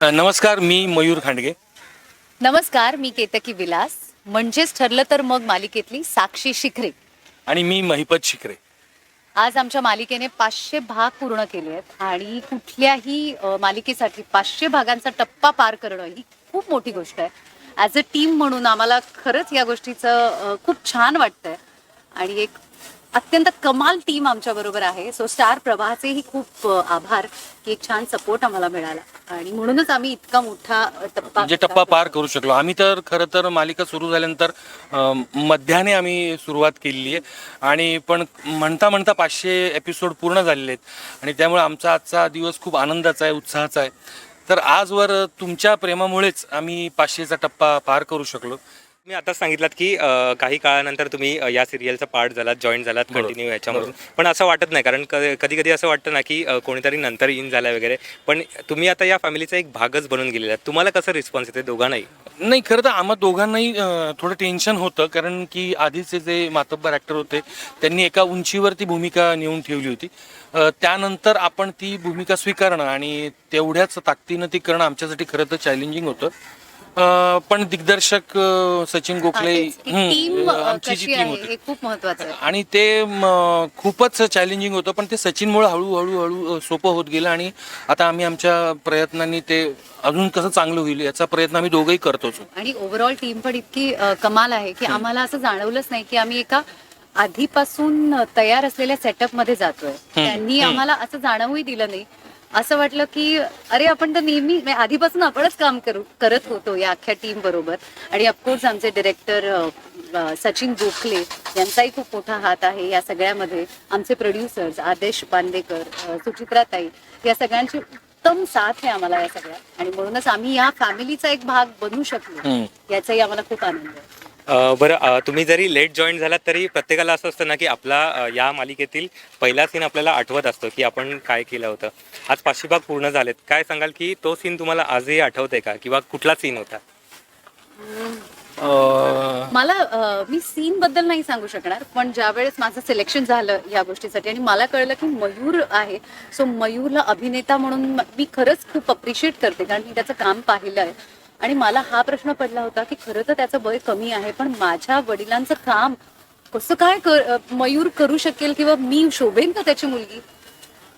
नमस्कार मी मयूर खांडगे. नमस्कार मी केतकी विलास. म्हणजेच ठरलं तर मग मालिकेतली साक्षी शिखरे. आणि मी महिपत शिकरे आज आमच्या मालिकेने पाचशे भाग पूर्ण केले आहेत आणि कुठल्याही अ, मालिकेसाठी पाचशे भागांचा टप्पा पार करणं ही खूप मोठी गोष्ट आहे. ॲज अ टीम म्हणून आम्हाला खरंच या गोष्टीचं अ, खूप छान वाटतंय. आणि एक अत्यंत कमाल टीम आमच्या बरोबर आहे. सो स्टार प्रवाहाचेही खूप आभार. की एक छान सपोर्ट आम्हाला मिळाला. आणि म्हणूनच आम्ही इतका मोठा टप्पा म्हणजे टप्पा पार करू शकलो. आम्ही तर खरं तर मालिका सुरू झाल्यानंतर मध्याने आम्ही सुरुवात केलेली आहे आणि पण म्हणता म्हणता पाचशे एपिसोड पूर्ण झालेले आहेत. आणि त्यामुळे आमचा आजचा दिवस खूप आनंदाचा आहे उत्साहाचा आहे. तर आजवर तुमच्या प्रेमामुळेच आम्ही पाचशेचा टप्पा पार करू शकलो. मी आता सांगितलं की अ, काही काळानंतर तुम्ही अ, या सिरियलचा पार्ट झालात जॉईन झालात. कंटिन्यू याच्यामधून. पण असं वाटत नाही कारण कधी कधी असं वाटतं ना की अ, कोणीतरी नंतर इन झाला वगैरे. पण तुम्ही आता या फॅमिलीचा एक भागच बनून गेलेला आहात तुम्हाला कसं रिस्पॉन्स येते दोघांनाही? नाही खरं तर आम्हा दोघांनाही अं, थोडं टेन्शन होतं कारण की आधीचे जे मातब्बर ॲक्टर होते त्यांनी एका उंचीवरती भूमिका नेऊन ठेवली होती. अं, त्यानंतर आपण ती भूमिका स्वीकारणं आणि तेवढ्याच ताकदीनं ती करणं आमच्यासाठी खरं तर चॅलेंजिंग होतं. अं, पण दिग्दर्शक अं, सचिन गोखले हं, टीम आमची जी कशी टीम आहे? होती. हे खूप महत्वाचं आहे. आणि ते म, खूपच चॅलेंजिंग होतं पण ते सचिनमुळे हळूहळू हळू सोपं होत गेलं आणि आता आम्ही आमच्या प्रयत्नांनी ते अजून कसं चांगलं होईल याचा प्रयत्न आम्ही दोघंही करतोच. आणि ओव्हरऑल टीम पण इतकी अ, कमाल आहे की आम्हाला असं जाणवलंच नाही की आम्ही एका आधीपासून तयार असलेल्या सेटअपमध्ये जातोय. त्यांनी आम्हाला असं जाणवूही दिलं नाही. असं वाटलं की अरे आपण तर नेहमी म्हणजे आधीपासून आपणच काम करू करत होतो या अख्ख्या टीम बरोबर. आणि ऑफकोर्स आमचे डिरेक्टर सचिन गोखले यांचाही खूप मोठा हात आहे या सगळ्यामध्ये. आमचे प्रोड्युसर्स आदेश बांदेकर सुचित्राताई या सगळ्यांची उत्तम साथ आहे आम्हाला या सगळ्या आणि म्हणूनच आम्ही या फॅमिलीचा एक भाग बनू शकलो. याचाही आम्हाला खूप आनंद आहे. बरं तुम्ही जरी लेट जॉईन झालात तरी प्रत्येकाला असं असतं ना की आपला या मालिकेतील पहिला सीन आपल्याला आठवत असतो की आपण काय केलं होतं. आज पाचशे भाग पूर्ण झालेत. काय सांगाल की तो सीन तुम्हाला आजही आठवतंय का? किंवा कुठला सीन होता? मला मी सीन बद्दल नाही सांगू शकणार पण ज्या वेळेस माझं सिलेक्शन झालं या गोष्टीसाठी आणि मला कळलं की मयूर आहे सो मयूरला अभिनेता म्हणून म- मी खरंच खूप अप्रिशिएट करते कारण मी त्याचं काम पाहिलं आहे. आणि मला हा प्रश्न पडला होता की खरं तर त्याचं वय कमी आहे पण माझ्या वडिलांचं काम कसं काय कर मयूर करू शकेल किंवा मी शोभेन का त्याची मुलगी?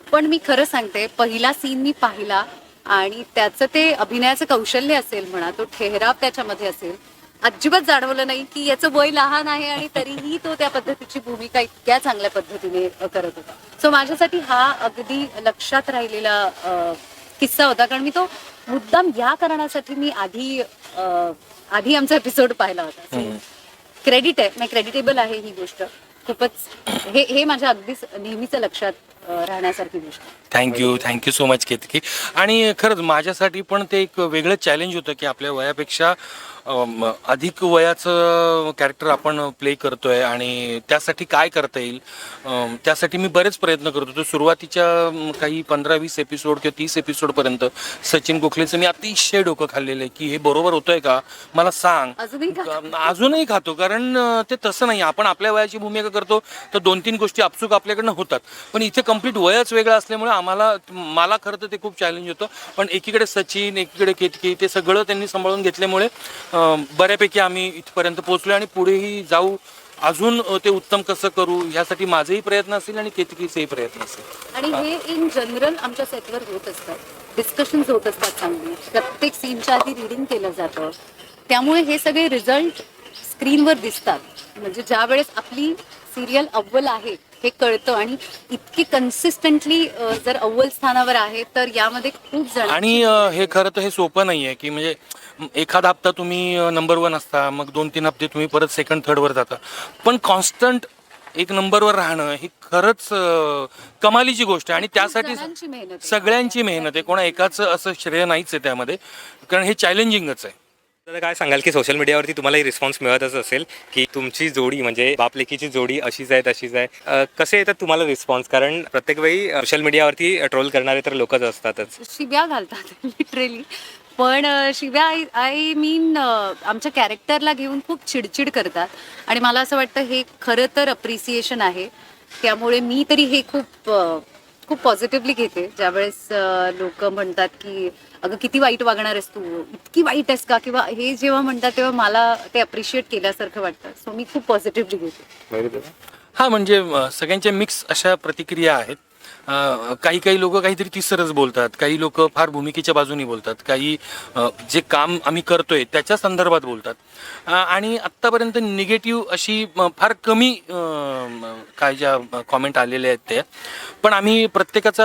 पण मी खरं सांगते पहिला सीन मी पाहिला आणि त्याचं ते अभिनयाचं कौशल्य असेल म्हणा तो ठेहराव त्याच्यामध्ये असेल अजिबात जाणवलं नाही की याचं वय लहान आहे आणि तरीही तो त्या पद्धतीची भूमिका इतक्या चांगल्या पद्धतीने करत होता. सो माझ्यासाठी हा अगदी लक्षात राहिलेला किस्सा होता. कारण मी तो मुद्दाम या कारणासाठी मी आधी अ, आधी आमचा एपिसोड पाहिला होता. क्रेडिट आहे म्हणजे क्रेडिटेबल आहे ही गोष्ट. खूपच हे हे माझ्या अगदीच नेहमीच लक्षात अ, राहण्यासारखी गोष्ट. आहे. Thank you thank you so much Ketki आणि खरंच माझ्यासाठी पण ते एक वेगळं चॅलेंज होतं की आपल्या वयापेक्षा अधिक वयाचं कॅरेक्टर आपण प्ले करतोय आणि त्यासाठी काय करता येईल? त्यासाठी मी बरेच प्रयत्न करत होतो. सुरुवातीच्या काही पंधरा वीस एपिसोड किंवा तीस एपिसोडपर्यंत सचिन गोखलेचं मी अतिशय डोकं खाल्लेलं आहे की हे बरोबर होतंय का? मला सांग. अजूनही खातो. कारण ते तसं नाही. आपण आपल्या वयाची भूमिका करतो तर दोन तीन गोष्टी आपसूक आपल्याकडनं होतात. पण इथे कंप्लीट वयच वेगळं असल्यामुळे आम्हाला मला खरं तर ते खूप चॅलेंज होतं. पण एकीकडे सचिन एकीकडे केतकी ते सगळं त्यांनी सांभाळून घेतल्यामुळे बऱ्यापैकी आम्ही इथपर्यंत पोहोचलो आणि पुढेही जाऊ. अजून ते उत्तम कसं करू ह्यासाठी माझेही प्रयत्न असतील आणि केतकीचेही प्रयत्न असतील. आणि हे इन जनरल आमच्या सेटवर होत असतात. डिस्कशन्स होत असतात चांगली. प्रत्येक सीनच्या आधी रिडिंग केलं जातं. त्यामुळे हे सगळे रिझल्ट स्क्रीनवर दिसतात. म्हणजे ज्या वेळेस आपली सिरियल अव्वल आहे हे कळतं. आणि इतकी कन्सिस्टंटली जर अव्वल स्थानावर आहे तर यामध्ये खूप जण आणि हे खरं तर हे सोपं नाही आहे की म्हणजे एखादा हप्ता तुम्ही नंबर वन असता मग दोन तीन हप्ते तुम्ही परत सेकंड थर्डवर जाता. पण कॉन्स्टंट एक नंबरवर राहणं ही खरंच कमालीची गोष्ट आहे. आणि त्यासाठी जणांची मेहनत आहे. सगळ्यांची मेहनत आहे. कोणा एकाचं असं श्रेय नाहीच आहे त्यामध्ये. कारण हे चॅलेंजिंगच आहे. तर काय सांगाल की सोशल मीडियावरती तुम्हालाही रिस्पॉन्स मिळतच असेल की तुमची जोडी म्हणजे बाप लेकीची जोडी अशीच आहे तशीच आहे. कसे येतात तुम्हाला रिस्पॉन्स कारण प्रत्येक वेळी सोशल मीडियावरती ट्रोल करणारे तर लोकच असतातच. शिव्या घालतात लिटरली पण शिव्या आय आय मीन आमच्या कॅरेक्टरला घेऊन खूप चिडचिड करतात. आणि मला असं वाटतं हे खरं तर अप्रिसिएशन आहे. त्यामुळे मी तरी हे खूप खूप पॉझिटिव्हली घेते. ज्यावेळेस लोक म्हणतात की अगं किती वाईट वागणार आहेस तू? इतकी वाईट आहेस का? किंवा हे जेव्हा म्हणतात तेव्हा मला ते अप्रिशिएट केल्यासारखं वाटतं. सो मी खूप पॉझिटिव्हली घेते. हा म्हणजे सगळ्यांच्या मिक्स अशा प्रतिक्रिया आहेत. काही काही लोक काहीतरी तिसरच बोलतात. काही लोक फार भूमिकेच्या बाजूनी बोलतात. काही जे काम आम्ही करतोय त्याच्या संदर्भात बोलतात. आणि आत्तापर्यंत निगेटिव्ह अशी फार कमी काय ज्या कॉमेंट आलेल्या आहेत त्या. पण आम्ही प्रत्येकाचा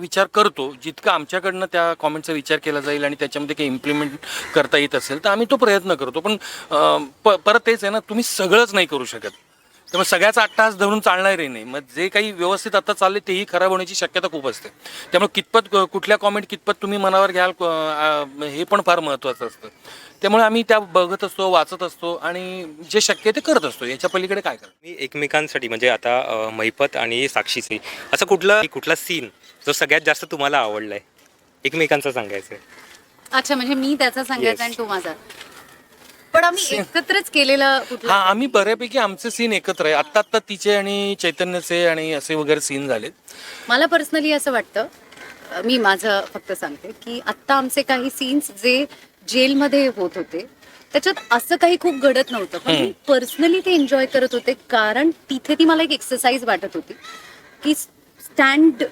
विचार करतो. जितकं आमच्याकडनं त्या कॉमेंटचा विचार केला जाईल आणि त्याच्यामध्ये काही इम्प्लिमेंट करता येत असेल तर आम्ही तो प्रयत्न करतो. पण प- परत तेच आहे ना तुम्ही सगळंच नाही करू शकत. त्यामुळे सगळ्याचा अट्टाहास धरून चालणारही नाही. मग जे काही व्यवस्थित आता चालले तेही खराब होण्याची शक्यता खूप असते. त्यामुळे कितपत कुठल्या कॉमेंट कितपत तुम्ही मनावर घ्याल हे पण फार महत्त्वाचं असतं. त्यामुळे आम्ही त्या बघत असतो वाचत असतो आणि जे शक्य आहे ते करत असतो. याच्या पलीकडे काय करतो मी एकमेकांसाठी म्हणजे आता अ, महिपत आणि साक्षीची असं कुठला कुठला सीन जो सगळ्यात जास्त तुम्हाला आवडलाय? एकमेकांचं सांगायचं अच्छा म्हणजे मी त्याचा सांगायचा. आणि तो माझा. पण आम्ही एकत्रच केलेला हा आम्ही बऱ्यापैकी आमचे सीन एकत्र आहे. आत्ता आत्ता तिचे आणि चैतन्याचे आणि असे वगैरे सीन झालेत. मला पर्सनली असं वाटतं अ, मी माझं फक्त सांगते की आत्ता आमचे काही सीन्स जे जेलमध्ये होत होते त्याच्यात असं काही खूप घडत नव्हतं. पण मी पर्सनली ते एन्जॉय करत होते कारण तिथे ती मला एक एक्सरसाइज वाटत होती की स्टँड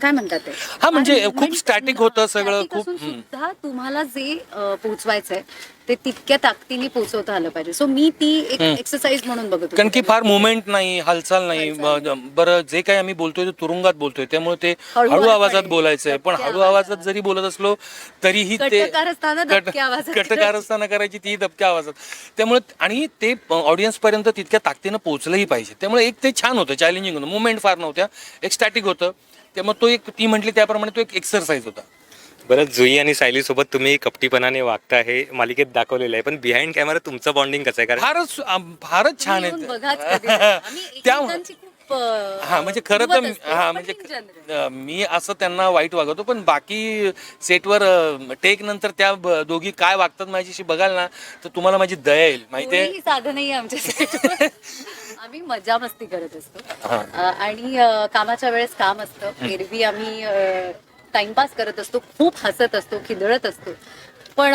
काय म्हणतात ते? हा, म्हणजे खूप static होतं सगळं, खूप- सुद्धा तुम्हाला जे अ, पोहोचवायचंय ते तितक्या ताकदीने पोहोचवता आलं पाहिजे. सो मी ती एक एक्सरसाइज म्हणून बघत होते. कारण की फार मुवमेंट नाही हालचाल नाही ब- बरं जे काही आम्ही बोलतोय ते तुरुंगात बोलतोय. त्यामुळे ते हळू हळू आवाजात आवाजाने, बोलायचंय. पण हळू आवाजात जरी बोलत असलो तरीही ते कटकार असताना कट- दबक्या आवाजात कटकार असताना करायची ती दबक्या आवाजात. त्यामुळे आणि ते ऑडियन्स पर्यंत तितक्या ताकदीनं पोहोचलंही पाहिजे. त्यामुळे एक ते छान होतं चॅलेंजिंग होतं. मुवमेंट फार नव्हत्या. एक स्टॅटिक होतं. त्यामुळे तो एक ती म्हटली त्याप्रमाणे तो एक एक्सरसाइज होता. बरं जुई आणि सायली सोबत तुम्ही कपटीपणाने वागता हे मालिकेत दाखवलेलं आहे पण बिहाइंड कॅमेरा तुमचं बॉन्डिंग कसं आहे कारण फारच आम- फारच छान येऊन आहे बघाच कधी. आम्ही त्या एकमेकांची खूप अ, हा म्हणजे खरं तर असतो. हा म्हणजे. अं, मी असं त्यांना वाईट वागवतो पण बाकी सेटवर टेक नंतर त्या ब- दोघी काय वागतात माझ्याशी बघाल ना तर तुम्हाला माझी दया येईल माहितीये कोणीही साधं नाही आमच्या. आम्ही मजा मस्ती करत असतो. अ, आणि अ, कामाच्या वेळेस काम असतं एरवी आम्ही टाइमपास करत असतो खूप हसत असतो खिदळत असतो. पण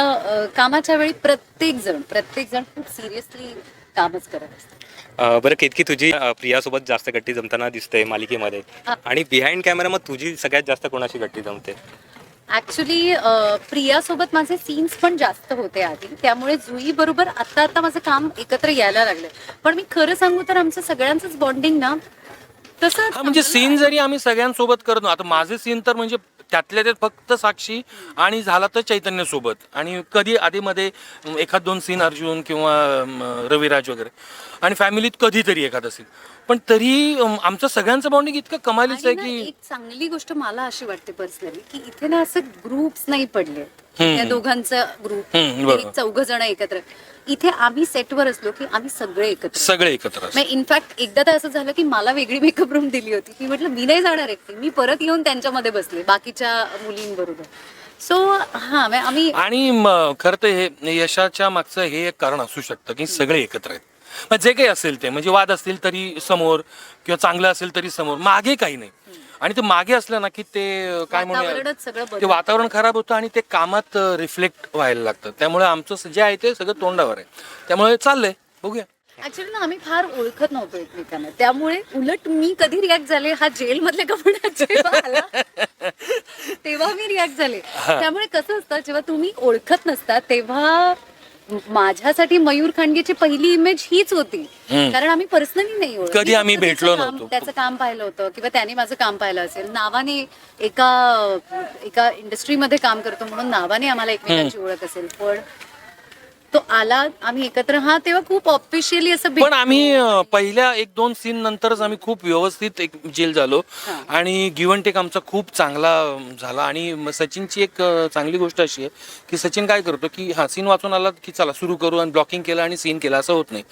कामाच्या वेळी प्रत्येक जण प्रत्येक जण खूप सिरियसली कामच करत असतो. बरं केतकी तुझी प्रियासोबत जास्त गट्टी जमताना दिसते मालिकेमध्ये? हा. आणि बिहाइंड कॅमेरा मग तुझी सगळ्यात जास्त कोणाशी गट्टी जमते? ऍक्च्युली प्रियासोबत माझे सीन्स पण जास्त होते आधी. त्यामुळे जुई बरोबर आता आता माझं काम एकत्र यायला लागलं पण मी खरं सांगू तर आमचं सगळ्यांचंच बॉन्डिंग ना तसं म्हणजे सीन जरी आम्ही सगळ्यांसोबत करतो आता माझे सीन तर म्हणजे त्यातल्या त्यात फक्त साक्षी आणि झाला तर चैतन्य सोबत. आणि कधी आधीमध्ये एखाद दोन सीन अर्जुन किंवा रविराज वगैरे. आणि फॅमिलीत कधीतरी एखादा सीन पण तरी आमचं सगळ्यांचं बॉन्डिंग इतकं कमालीच आहे की चांगली गोष्ट मला अशी वाटते पर्सनली की इथे ना असं ग्रुप्स नाही पडले. त्या दोघांचं ग्रुप हम्म, बरोबर. चौघ जण एकत्र. इथे आम्ही सेटवर असलो की आम्ही सगळे एकत्र सगळे एकत्र असतात. इनफॅक्ट एकदा तर असं झालं की मला वेगळी मेकअप रूम दिली होती. मी म्हटलं मी नाही जाणार एकटी. मी परत येऊन त्यांच्यामध्ये बसले बाकीच्या मुलींबरोबर. सो हा म्हणजे आम्ही आणि म- खरं तर हे यशाच्या मागचं हे एक कारण असू शकतं की सगळे एकत्र आहेत. मग जे काही असेल ते म्हणजे वाद असतील तरी समोर किंवा चांगलं असेल तरी समोर मागे काही नाही. आणि ते मागे असलं ना की ते काय म्हणूया वातावरणच सगळं ते बदलतं. वातावरण खराब होतं आणि ते कामात रिफ्लेक्ट व्हायला लागतं. त्यामुळे आमचं स- जे आहे ते सगळं तोंडावर आहे. त्यामुळे चाललंय. बघूया. ऍक्च्युली ना आम्ही फार ओळखत नव्हतो एकमेकांना. त्यामुळे उलट मी कधी रिॲक्ट झाले? हा जेल मधले कपडे जेव्हा आला तेव्हा मी रिॲक्ट झाले. त्यामुळे कसं असतं जेव्हा तुम्ही ओळखत नसता तेव्हा माझ्यासाठी मयूर खांडगेची पहिली इमेज हीच होती. कारण आम्ही पर्सनली नाही. कधी आम्ही भेटलो नव्हतो. त्याचं काम पाहिलं होतं किंवा त्याने माझं काम पाहिलं असेल. नावाने एका एका इंडस्ट्रीमध्ये काम करतो म्हणून नावाने आम्हाला एकमेकांची ओळख असेल. पण तो आला आम्ही एकत्र. हा तेव्हा खूप ऑफिशियली असं पण. आम्ही अं, पहिल्या एक दोन सीन नंतरच आम्ही खूप व्यवस्थित एक जेल झालो. आणि गिव्हन टेक आमचा खूप चांगला अं, झाला. आणि म- सचिनची एक अं, चांगली गोष्ट अशी आहे की सचिन काय करतो की हा सीन वाचून आला की चला सुरू करू आणि ब्लॉकिंग केलं आणि सीन केला. असं होत नाही.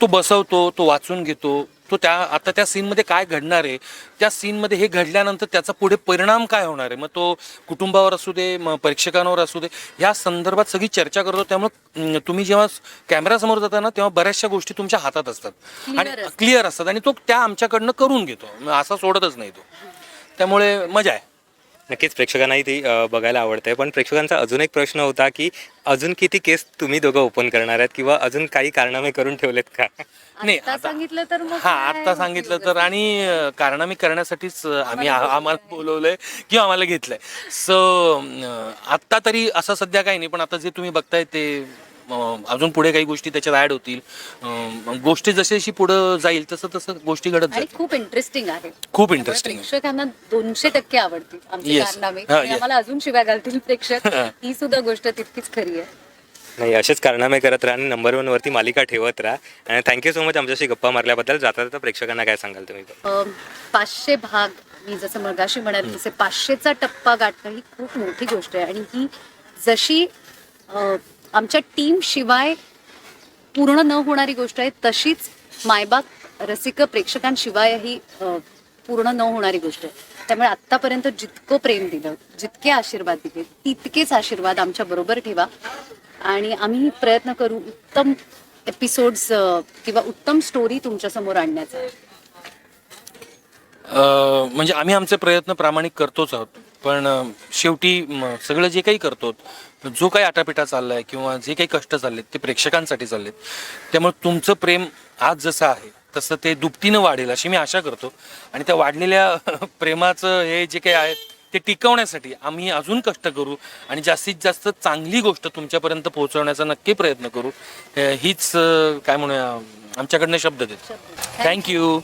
तो बसवतो तो वाचून घेतो. तो त्या आता त्या सीनमध्ये काय घडणार आहे? त्या सीनमध्ये हे घडल्यानंतर त्याचा पुढे परिणाम काय होणार आहे? मग तो कुटुंबावर असू दे मग प्रेक्षकांवर असू दे या संदर्भात सगळी चर्चा करतो. त्यामुळे तुम्ही जेव्हा कॅमेरासमोर जाता ना तेव्हा बऱ्याचशा गोष्टी तुमच्या हातात असतात. आणि. क्लिअर असतात. आणि तो त्या आमच्याकडनं करून घेतो. असा सोडतच नाही तो. त्यामुळे मजा आहे. नक्कीच प्रेक्षकांनाही ती बघायला आवडते. पण प्रेक्षकांचा अजून एक प्रश्न होता की अजून किती केस तुम्ही दोघं ओपन करणार आहेत किंवा अजून काही कारनामे करून ठेवलेत का? नाही, आता सांगितलं तर मग हा काय आता सांगितलं तर आणि अं, कारणामी करण्यासाठीच आम्ही आ- आम्हाला बोलवलंय किंवा आम्हाला घेतलंय. सो आत्ता तरी असं सध्या काही नाही पण आता जे तुम्ही बघताय ते अजून पुढे काही गोष्टी त्याच्यात ऍड होतील. अं, गोष्टी जशी जशी पुढे जाईल तसं तसं गोष्टी घडत आणि जाईल खूप इंटरेस्टिंग आहे. खूप इंटरेस्टिंग प्रेक्षकांना दोनशे टक्के आवडतील आमचे Yes. कारनामे हा, आणि yes. आम्हाला अजून शिवाय घालतील प्रेक्षक. ही. सुद्धा गोष्ट तितकीच खरी आहे. नाही असेच कारनामे करत राहा आणि नंबर वन वरती मालिका ठेवत राहा. आणि थँक्यू सो मच आमच्याशी गप्पा मारल्याबद्दल. जाता जाता प्रेक्षकांना काय सांगाल तुम्ही? पाचशे भाग मी जसं मगाशी म्हणाले तसे पाचशेचा टप्पा गाठणं ही खूप मोठी गोष्ट आहे. आणि ही जशी अ, आमच्या टीम शिवाय पूर्ण न होणारी गोष्ट आहे. तशीच मायबाप रसिक प्रेक्षकांशिवाय ही पूर्ण न होणारी गोष्ट आहे. त्यामुळे आत्तापर्यंत जितकं प्रेम दिलं जितके आशीर्वाद दिले तितकेच आशीर्वाद आमच्या बरोबर ठेवा. आणि आम्ही प्रयत्न करू उत्तम एपिसोड्स किंवा उत्तम स्टोरी तुमच्यासमोर आणण्याचा. म्हणजे आम्ही आमचे प्रयत्न प्रामाणिक करतोच आहोत. पण शेवटी सगळं जे काही करतो जो काही आटापिटा चाललाय किंवा जे काही कष्ट चाललेत ते प्रेक्षकांसाठी चाललेत. त्यामुळे तुमचं प्रेम आज जसं आहे तसं ते दुपटीनं वाढेल अशी मी आशा करतो. आणि त्या वाढलेल्या प्रेमाचं हे जे काही आहे ते टिकवण्यासाठी आम्ही अजून कष्ट करू आणि जास्तीत जास्त चांगली गोष्ट तुमच्यापर्यंत पोहोचवण्याचा नक्की प्रयत्न करू. हीच काय म्हणूया आमच्याकडनं शब्द देतो. थँक्यू